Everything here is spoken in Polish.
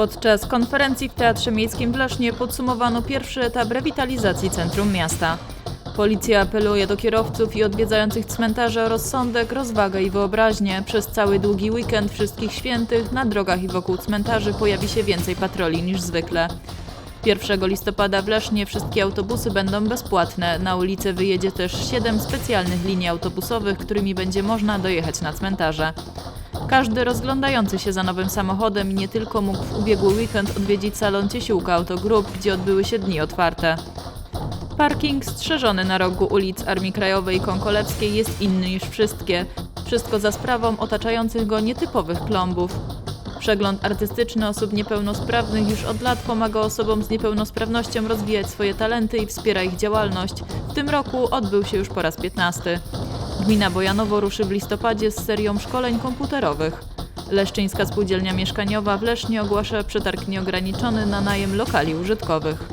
Podczas konferencji w Teatrze Miejskim w Lesznie podsumowano pierwszy etap rewitalizacji centrum miasta. Policja apeluje do kierowców i odwiedzających cmentarze o rozsądek, rozwagę i wyobraźnię. Przez cały długi weekend wszystkich świętych na drogach i wokół cmentarzy pojawi się więcej patroli niż zwykle. 1 listopada w Lesznie wszystkie autobusy będą bezpłatne. Na ulicę wyjedzie też 7 specjalnych linii autobusowych, którymi będzie można dojechać na cmentarze. Każdy rozglądający się za nowym samochodem nie tylko mógł w ubiegły weekend odwiedzić salon Ciesiłka Autogroup, gdzie odbyły się dni otwarte. Parking strzeżony na rogu ulic Armii Krajowej i Konkolewskiej jest inny niż wszystkie. Wszystko za sprawą otaczających go nietypowych klombów. Przegląd artystyczny osób niepełnosprawnych już od lat pomaga osobom z niepełnosprawnością rozwijać swoje talenty i wspiera ich działalność. W tym roku odbył się już po raz 15. Gmina Bojanowo ruszy w listopadzie z serią szkoleń komputerowych. Leszczyńska Spółdzielnia Mieszkaniowa w Lesznie ogłasza przetarg nieograniczony na najem lokali użytkowych.